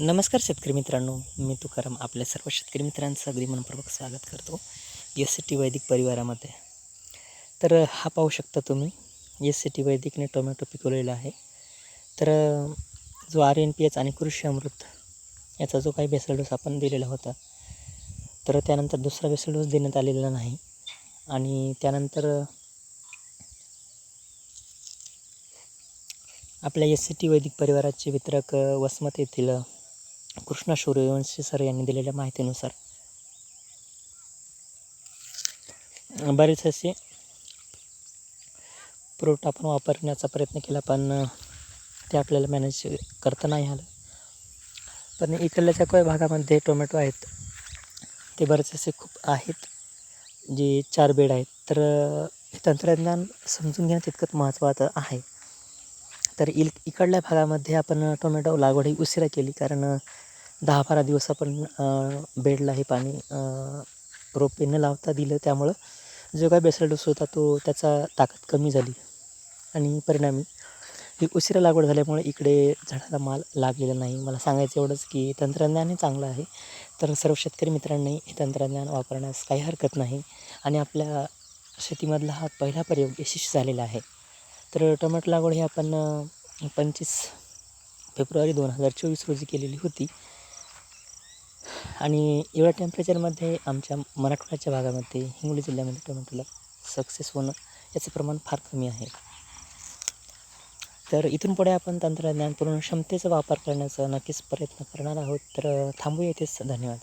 नमस्कार शेतकरी मित्रांनो मी तुकाराम. आपल्या सर्व शेतकरी मित्रांचं अगदी मनपूर्वक स्वागत करतो. एस सी टी वैदिक परिवारामध्ये. तर हा पाहू शकता तुम्ही एस सी टी वैदिकने टोमॅटो पिकवलेला आहे. तर जो आर एन पी एच आणि कृषी अमृत याचा जो काही बेसल डोस आपण दिलेला होता तर त्यानंतर दुसरा बेसल डोस देण्यात आलेला नाही. आणि त्यानंतर आपल्या एस सी टी वैदिक परिवाराचे वितरक वसमत येथील कृष्णा सूर्यवंशी सर यांनी दिलेल्या माहितीनुसार. बरेच असे प्रोट आपण वापरण्याचा प्रयत्न केला पण ते आपल्याला मॅनेज करता नाही आलं. पण इकडल्याच्या काही भागामध्ये टोमॅटो आहेत. ते बरेच असे खूप आहेत जे चार बेड आहेत. तर हे तंत्रज्ञान समजून घेण्यात तितकंच महत्त्वाचं आहे. तर इल इकडल्या भागामध्ये आपण टोमॅटो लागवड ही उशिरा केली. कारण दहा बारा दिवस आपण बेडला हे पाणी रोपे न लावता दिलं. त्यामुळं जो काय बेसल डोस होता तो त्याचा ताकद कमी झाली. आणि परिणामी ही उशिरा लागवड झाल्यामुळे इकडे झाडाला माल लागलेला नाही. मला सांगायचं एवढंच की तंत्रज्ञान हे चांगलं आहे. तर सर्व शेतकरी मित्रांनी हे तंत्रज्ञान वापरण्यास काही हरकत नाही. आणि आपल्या शेतीमधला हा पहिला प्रयोग यशस्वी झालेला आहे. तर टोमॅटो लागवड ही आपण पंचवीस फेब्रुवारी दोन हजार चोवीस रोजी केलेली होती. आणि एवढ्या टेम्परेचरमध्ये आमच्या मराठवाड्याच्या भागामध्ये हिंगोली जिल्ह्यामध्ये टोमॅटोला सक्सेस होणं याचं प्रमाण फार कमी आहे. तर इथून पुढे आपण तंत्रज्ञान पूर्ण क्षमतेचा वापर करण्याचा नक्कीच प्रयत्न करणार आहोत. तर थांबू येतेच धन्यवाद.